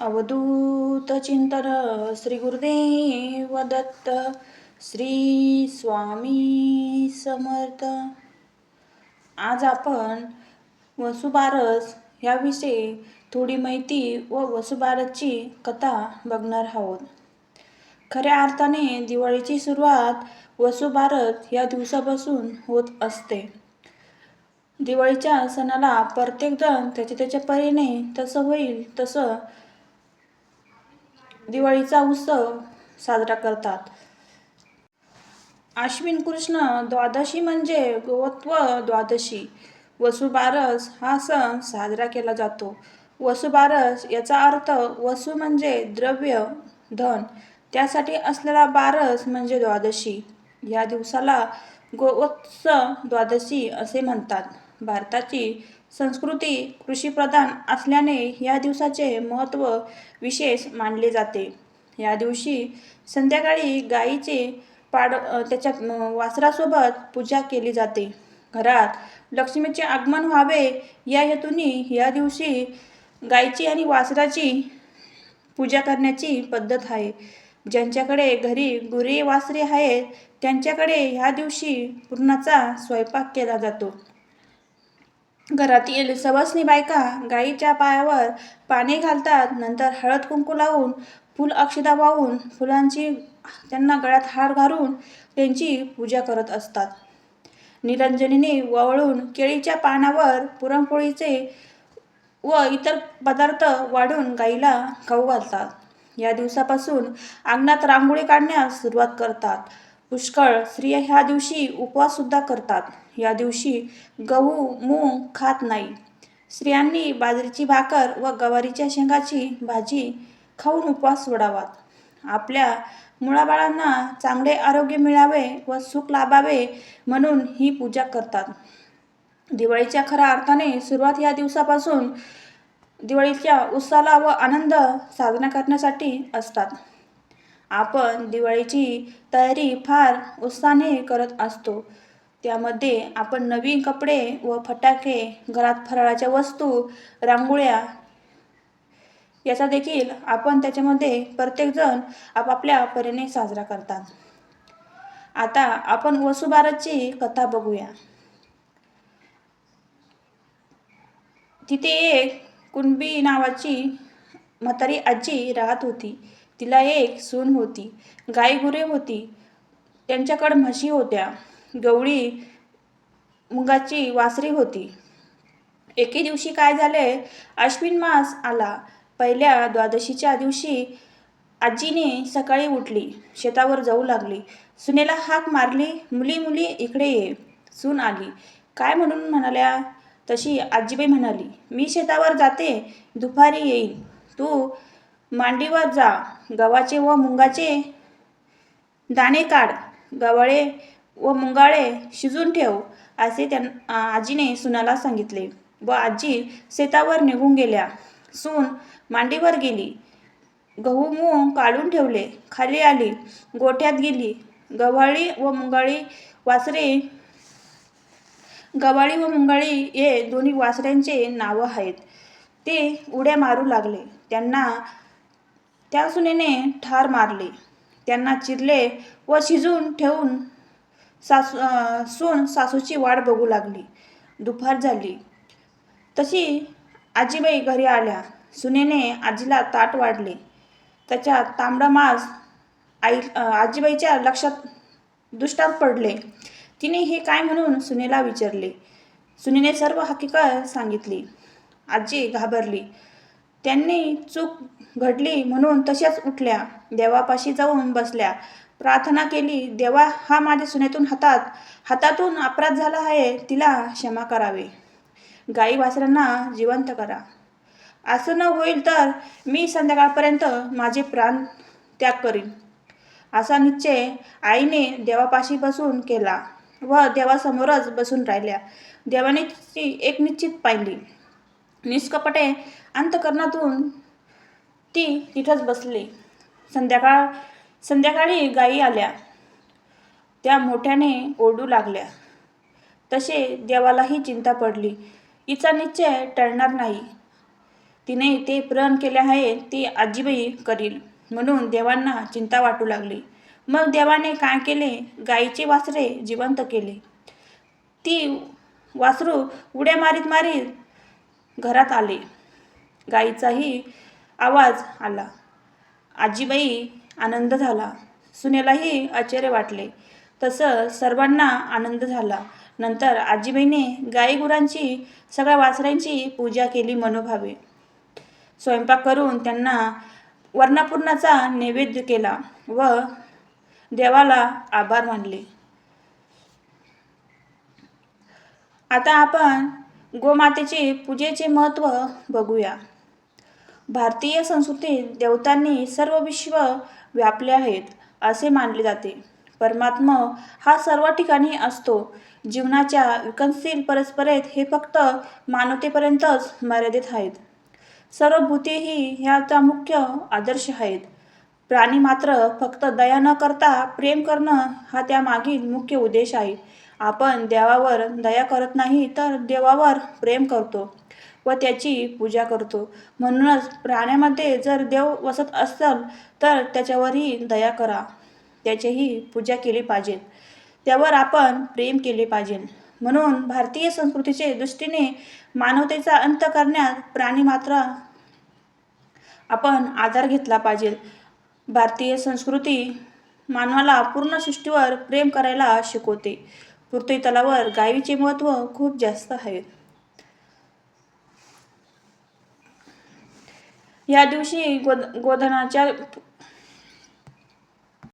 अवधूत चिंतन श्री गुरुदेव दत्त श्री स्वामी समर्थ आज आपण वसुबारस याविषयी थोडी माहिती व वसुबारसची कथा बघणार आहोत. खऱ्या अर्थाने दिवाळीची सुरुवात वसुबारस या दिवसापासून होत असते. दिवाळीच्या सणाला प्रत्येकजण त्याच्या त्याच्या परीने तसं होईल तसं दिवाळीचा उत्सव साजरा करतात. आश्विन कृष्ण द्वादशी म्हणजे गोवत्व द्वादशी. वसुबारस हा सण साजरा केला जातो. वसुबारस याचा अर्थ वसु म्हणजे द्रव्य धन. त्यासाठी असलेला बारस म्हणजे द्वादशी. या दिवसाला गोवत्स द्वादशी असे म्हणतात. भारताची संस्कृती कृषीप्रधान असल्याने या दिवसाचे महत्त्व विशेष मानले जाते. या दिवशी संध्याकाळी गाईचे पाड त्याच्या वासरासोबत पूजा केली जाते. घरात लक्ष्मीचे आगमन व्हावे या हेतूने या दिवशी गाईची आणि वासराची पूजा करण्याची पद्धत आहे. ज्यांच्याकडे घरी गुरे वासरे आहेत त्यांच्याकडे ह्या दिवशी पूर्णाचा स्वयंपाक केला जातो. घरातील सवसनी बायका गाईच्या पायावर पाणी घालतात. नंतर हळद कुंकू लावून फुल अक्षदा वाहून फुलांची त्यांना गळ्यात हार घालून त्यांची पूजा करत असतात. निरंजनीने वळून केळीच्या पानावर पुरणपोळीचे व इतर पदार्थ वाढून गाईला खाऊ घालतात. या दिवसापासून अंगणात रांगोळी काढण्यास सुरुवात करतात. पुष्कळ स्त्रिया ह्या दिवशी उपवाससुद्धा करतात. या दिवशी गहू मूग खात नाही. स्त्रियांनी बाजरीची भाकर व गवारीच्या शेंगाची भाजी खाऊन उपवास सोडावात. आपल्या मुळाबाळांना चांगले आरोग्य मिळावे व सुख लाभावे म्हणून ही पूजा करतात. दिवाळीच्या खऱ्या अर्थाने सुरुवात या दिवसापासून दिवाळीच्या उत्साहाला व आनंद साजरा करण्यासाठी असतात. आपण दिवाळीची तयारी फार उत्साहाने करत असतो. त्यामध्ये आपण नवीन कपडे व फटाके घरात फराळाच्या वस्तू रांगोळ्या याचा देखील आपण त्याच्यामध्ये प्रत्येकजण आपापल्या परीने साजरा करतात. आता आपण वसुबारसची कथा बघूया. तिथे एक कुणबी नावाची म्हातारी आजी राहत होती. तिला एक सून होती. गाई गुरे होती. त्यांच्याकडे म्हशी होत्या. गवळी मुगाची वासरी होती. एके दिवशी काय झाले? अश्विन मास आला. पहिल्या द्वादशीच्या दिवशी आजीने सकाळी उठली. शेतावर जाऊ लागली. सुनेला हाक मारली मुली मुली इकडे ये. सून आली. काय म्हणून म्हणाल्या? तशी आजीबाई म्हणाली. मी शेतावर जाते. दुपारी येईल तू मांडीवर जा. गव्हाचे व मुंगाचे दाणे काढ. गवाळे व मुंगाळे शिजून ठेव असे त्यां आजीने सुनाला सांगितले व आजी शेतावर निघून गेल्या. सून मांडीवर गेली. गहू मूग काढून ठेवले. खाली आली. गोठ्यात गेली. गव्हाळी व मुंगाळी वासरे गवाळी व मुंगाळी हे दोन्ही वासऱ्यांचे नावं आहेत. ते उड्या मारू लागले. त्यांना त्या सुनेने ठार मारले. त्यांना चिरले व शिजून ठेवून सासू सून सासूची वाट बघू लागली. दुपार झाली. तशी आजीबाई घरी आल्या. सुनेने आजीला ताट वाढले. त्याच्या तांबडा मास आई आजीबाईच्या लक्षात दुष्टात पडले. तिने हे काय म्हणून सुनेला विचारले? सुनेने सर्व हकीकत सांगितली. आजी घाबरली. त्यांनी चूक घडली म्हणून तशाच उठल्या. देवापाशी जाऊन बसल्या. प्रार्थना केली देवा हा माझ्या सुनेतून हातात हातातून अपराध झाला आहे तिला क्षमा करावे. गाई वासरांना जिवंत करा. असं न होईल तर मी संध्याकाळपर्यंत माझे प्राण त्याग करीन. असा निश्चय आईने देवापाशी बसून केला व देवासमोरच बसून राहिल्या. देवाने ती एक निश्चित पाहिली. निष्कपटे अंतकरणातून ती तिथंच बसली. संध्याकाळ संध्याकाळी गायी आल्या. त्या मोठ्याने ओरडू लागल्या. तसे देवालाही चिंता पडली. हिचा निश्चय टळणार नाही. तिने ते प्रण केले आहे ते आजीबाई करील. म्हणून देवांना चिंता वाटू लागली. मग देवाने काय केले? गाईचे वासरे जिवंत केले. ती वासरू उड्या मारीत मारीत घरात आले. गाईचाही आवाज आला. आजीबाई आनंद झाला. सुनेलाही आश्चर्य वाटले. तसं सर्वांना आनंद झाला. नंतर आजीबाईने गाई गुरांची सगळ्या वासरांची पूजा केली मनोभावे. स्वयंपाक करून त्यांना वर्णापूर्णाचा नैवेद्य केला व देवाला आभार मानले. आता आपण गोमातेचे पूजेचे महत्त्व बघूया. भारतीय संस्कृतीत देवतांनी सर्व विश्व व्यापले आहेत असे मानले जाते. परमात्मा हा सर्व ठिकाणी असतो. जीवनाच्या विकसनशील परस्परेत हे फक्त मानवतेपर्यंतच मर्यादित आहेत. सर्व भूतेही ह्याचा मुख्य आदर्श आहेत. प्राणी मात्र फक्त दया न करता प्रेम करणं हा त्यामागील मुख्य उद्देश आहे. आपण देवावर दया करत नाही तर देवावर प्रेम करतो व त्याची पूजा करतो. म्हणूनच प्राण्यामध्ये जर देव वसत असेल तर त्याच्यावरही दया करा. त्याचीही पूजा केली पाहिजे. त्यावर आपण प्रेम केले पाहिजे. म्हणून भारतीय संस्कृतीचे दृष्टीने मानवतेचा अंत करण्यात प्राणी मात्र आपण आधार घेतला पाहिजे. भारतीय संस्कृती मानवाला पूर्ण सृष्टीवर प्रेम करायला शिकवते. पृथ्वी तलावर गायीचे महत्त्व खूप जास्त आहे. या दिवशी गोद गोधनाच्या